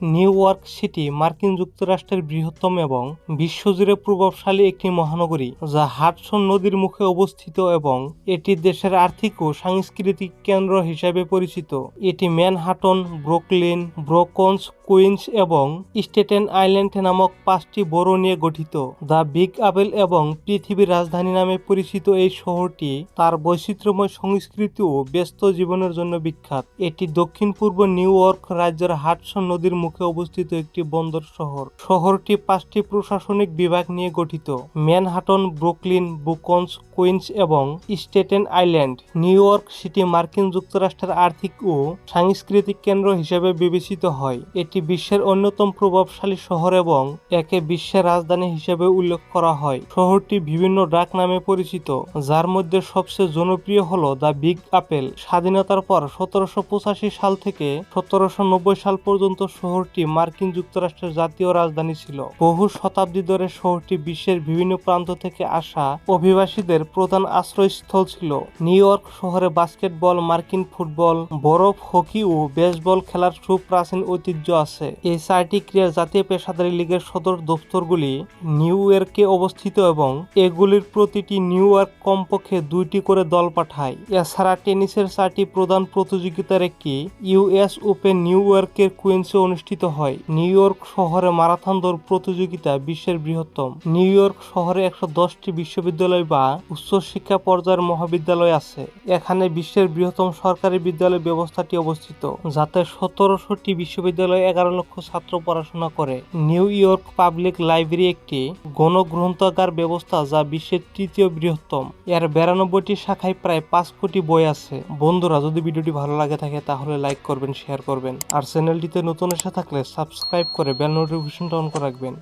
New York City মার্কিন যুক্তরাষ্ট্রের বৃহত্তম এবং বিশ্বজুড়ে প্রভাবশালী একটি মহানগরী, যা হাটসন নদীর মুখে অবস্থিত এবং এটি দেশের আর্থিক ও সাংস্কৃতিক কেন্দ্র হিসাবে পরিচিত। এটি ম্যানহাটন, ব্রুকলিন, ব্রোকন্স, কুইন্স এবং স্টেটেন আইল্যান্ড নামক পাঁচটি বড় নিয়ে গঠিত। দ্য বিগ আপেল এবং পৃথিবীর রাজধানী নামে পরিচিত এই শহরটি তার বৈচিত্র্যময় সংস্কৃতি ও ব্যস্ত জীবনের জন্য বিখ্যাত। এটি দক্ষিণ পূর্ব নিউ ইয়র্ক রাজ্যের হাটসন নদীর মুখে অবস্থিত একটি বন্দর শহর। শহরটি পাঁচটি প্রশাসনিক বিভাগ নিয়ে গঠিত। ম্যানহাটন, ব্রুকলিন বুকন্স কুইন্স এবং Staten Island, New York City মার্কিন যুক্তরাষ্ট্রের আর্থিক ও সাংস্কৃতিক কেন্দ্র হিসেবে বিবেচিত হয়। এটি বিশ্বের অন্যতম প্রভাবশালী শহর এবং একে বিশ্বের রাজধানী হিসেবে উল্লেখ করা হয়। শহরটি বিভিন্ন ডাক নামে পরিচিত, যার মধ্যে সবচেয়ে জনপ্রিয় হল দ্য বিগ আপেল। স্বাধীনতার পর সতেরোশো পঁচাশি সাল থেকে সতেরোশো নব্বই সাল পর্যন্ত শহরটি মার্কিন যুক্তরাষ্ট্রের জাতীয় রাজধানী ছিল। বহু শতাব্দী ধরে শহরটি বিশ্বের বিভিন্ন প্রান্ত থেকে আসা অভিবাসীদের প্রধান আশ্রয়স্থল ছিল। নিউ ইয়র্ক শহরে বাস্কেটবল, মার্কিন ফুটবল, বরফ, হকি ও বেসবল খেলার সুপ্রাচীন ঐতিহ্য আছে। এই চারটি ক্রীড়া জাতীয় পেশাদারী লীগের সদর দপ্তরগুলি নিউ ইয়র্কে অবস্থিত এবং এগুলির প্রতিটি নিউ ইয়র্ক কমপক্ষে দুইটি করে দল পাঠায়। এছাড়া টেনিসের চারটি প্রধান প্রতিযোগিতার একটি ইউএস ওপেন নিউ ইয়র্কের কুইন্সে অনুষ্ঠিত হয়। নিউ ইয়র্ক শহরে মারাথন দৌড় প্রতিযোগিতা বিশ্বের বৃহত্তম। নিউ ইয়র্ক শহরে একশো দশটি বিশ্ববিদ্যালয় বা উচ্চশিক্ষা পর্যায়ের মহাবিদ্যালয় আছে। এখানে বিশ্বের বৃহত্তম সরকারি বিদ্যালয় ব্যবস্থাটি অবস্থিত, যাতে সতেরোশোটি বিশ্ববিদ্যালয়ে এগারো লক্ষ ছাত্র পড়াশোনা করে। নিউ ইয়র্ক পাবলিক লাইব্রেরি একটি গণগ্রন্থাগার ব্যবস্থা যা বিশ্বের তৃতীয় বৃহত্তম। এর বিরানব্বইটি শাখায় প্রায় পাঁচ কোটি বই আছে। বন্ধুরা, যদি ভিডিওটি ভালো লাগে থাকে, তাহলে লাইক করবেন শেয়ার করবেন। আর চ্যানেলটিতে নতুন এসে থাকলে সাবস্ক্রাইব করে বেল নোটিফিকেশনটা অন করে রাখবেন।